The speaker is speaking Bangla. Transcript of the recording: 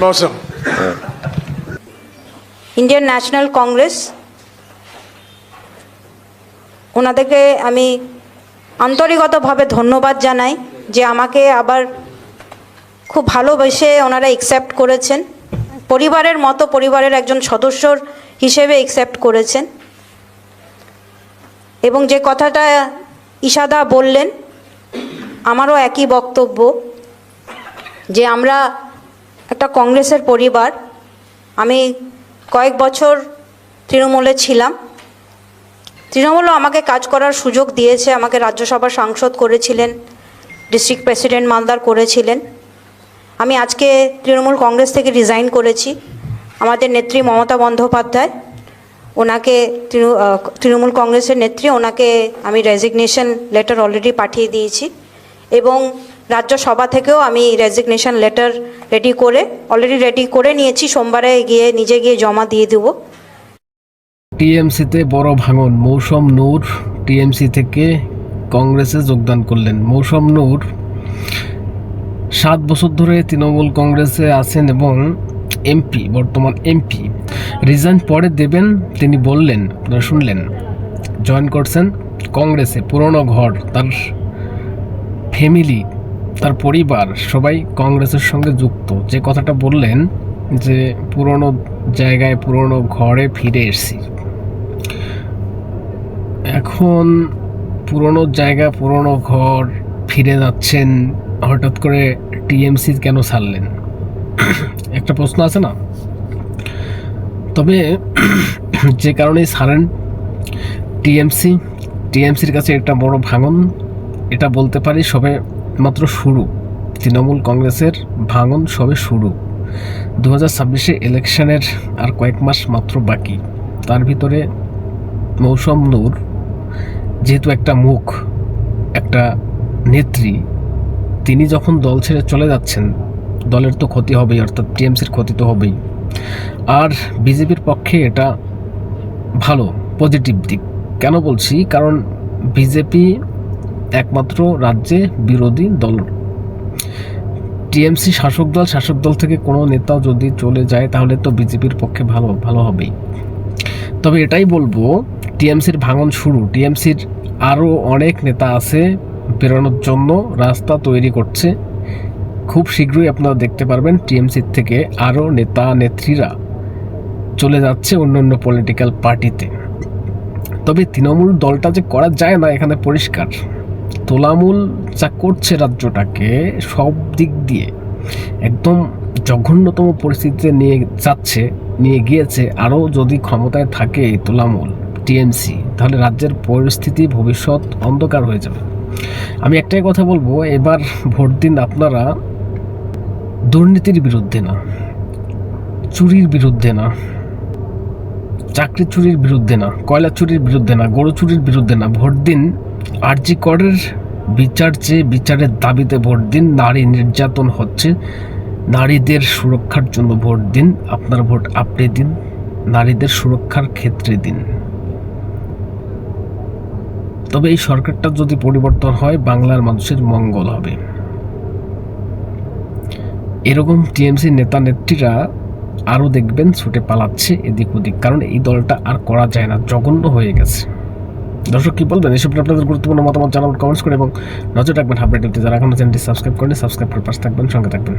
মৌসুম ইন্ডিয়ান ন্যাশনাল কংগ্রেস ওনাদেরকে আমি আন্তরিকতভাবে ধন্যবাদ জানাই যে আমাকে আবার খুব ভালোবেসে ওনারা একসেপ্ট করেছেন। পরিবারের মতো পরিবারের একজন সদস্যর হিসেবে একসেপ্ট করেছেন। এবং যে কথাটা ইশাদা বললেন, আমারও একই বক্তব্য যে আমরা একটা কংগ্রেসের পরিবার। আমি কয়েক বছর তৃণমূলে ছিলাম। তৃণমূলও আমাকে কাজ করার সুযোগ দিয়েছে, আমাকে রাজ্যসভার সাংসদ করেছিলেন ডিস্ট্রিক্ট প্রেসিডেন্ট মালদার করেছিলেন। আমি আজকে তৃণমূল কংগ্রেস থেকে রিজাইন করেছি। আমাদের নেত্রী মমতা বন্দ্যোপাধ্যায়, ওনাকে তৃণমূল কংগ্রেসের নেত্রী, ওনাকে আমি রেজিগনেশন লেটার অলরেডি পাঠিয়ে দিয়েছি এবং রাজ্যসভা থেকেও আমি রেজিগনেশন লেটার রেডি করে অলরেডি রেডি করে নিয়েছি, সোমবারে গিয়ে নিজে গিয়ে জমা দিয়ে দেবো। টিএমসিতে বড় ভাঙন, মৌসম নূর টিএমসি থেকে কংগ্রেসে যোগদান করলেন। মৌসম নূর সাত বছর ধরে তৃণমূল কংগ্রেসে আছেন এবং এমপি বর্তমান এমপি রিজাইন পরে দেবেন, তিনি বললেন শুনলেন জয়েন করছেন কংগ্রেসে, পুরনো ঘর, তার ফ্যামিলি তার পরিবার, সবাই কংগ্রেসের সঙ্গে যুক্ত। যে কথাটা বললেন, যে পুরনো জায়গায়, পুরনো ঘরে ফিরে এসেছি। এখন পুরনো জায়গা, পুরনো ঘর, ফিরে যাচ্ছেন, হঠাৎ করে টিএমসি কেন ছাড়লেন? একটা প্রশ্ন আছে না? তবে যে কারণেই সারেন, টিএমসি, টিএমসির কাছে একটা বড় ভাঙন, এটা বলতে পারি সবে মাত্র শুরু। তৃণমূল কংগ্রেসের ভাঙন সবে শুরু। দু হাজার ছাব্বিশে ইলেকশনের আর কয়েক মাস মাত্র বাকি। তার ভিতরে মৌসম নূর, যেহেতু একটা মুখ, একটা নেত্রী, তিনি যখন দল ছেড়ে চলে যাচ্ছেন দলের তো ক্ষতি হবেই, অর্থাৎ টিএমসির ক্ষতি তো হবেই। আর বিজেপির পক্ষে এটা ভালো পজিটিভ দিক। কেন বলছি? কারণ বিজেপি একমাত্র রাজ্যে বিরোধী দল। টিএমসি শাসক দল শাসক দল থেকে কোনো নেতা যদি চলে যায়, তাহলে তো বিজেপির পক্ষে ভালো ভালো হবেই। তবে এটাই বলব, টিএমসির ভাঙন শুরু। টিএমসির আরও অনেক নেতা আছে, বেরোনোর জন্য রাস্তা তৈরি করছে। খুব শীঘ্রই আপনারা দেখতে পারবেন টিএমসির থেকে আরও নেতা, নেত্রীরা চলে যাচ্ছে অন্য অন্য পলিটিক্যাল পার্টিতে তবে তৃণমূল দলটা যে করা যায় না এখানে পরিষ্কার। তোলামূল যা করছে রাজ্যটাকে সব দিক দিয়ে একদম জঘন্যতম পরিস্থিতিতে নিয়ে যাচ্ছে, নিয়ে গিয়েছে, আরও যদি ক্ষমতায় থাকে তোলামূল টিএমসি, তাহলে রাজ্যের পরিস্থিতি ভবিষ্যৎ অন্ধকার হয়ে যাবে। আমি একটাই কথা বলব, এবার ভোট দিন আপনারা দুর্নীতির বিরুদ্ধে না, চুরির বিরুদ্ধে না, চাকরি চুরির বিরুদ্ধে না, কয়লা চুরির বিরুদ্ধে না, গরু চুরির বিরুদ্ধে না, ভোট দিন, আরজি করের বিচার চেয়ে বিচারের দাবিতে ভোট দিন, নারী নির্যাতন হচ্ছে, নারীদের সুরক্ষার জন্য ভোট দিন, আপনার ভোট আপনি দিন, নারীদের সুরক্ষার ক্ষেত্রে দিন। তবে এই সরকারটা যদি পরিবর্তন হয়, বাংলার মানুষের মঙ্গল হবে। এরকম টিএমসি নেতা নেত্রীরা আরও দেখবেন ছুটে পালাচ্ছে এদিক ওদিক। কারণ এই দলটা আর করা যায় না, জঘন্য হয়ে গেছে। দর্শক, কী বলবেন? এসব আপনাদের গুরুত্বপূর্ণ মতামত জানাবেন কমেন্টস করে এবং নজর রাখবেন। হাবড়ে টিভিতে যারা এখনও চ্যানেলটি সাবস্ক্রাইব করেন সাবস্ক্রাইব করে পাশে থাকবেন, সঙ্গে থাকবেন।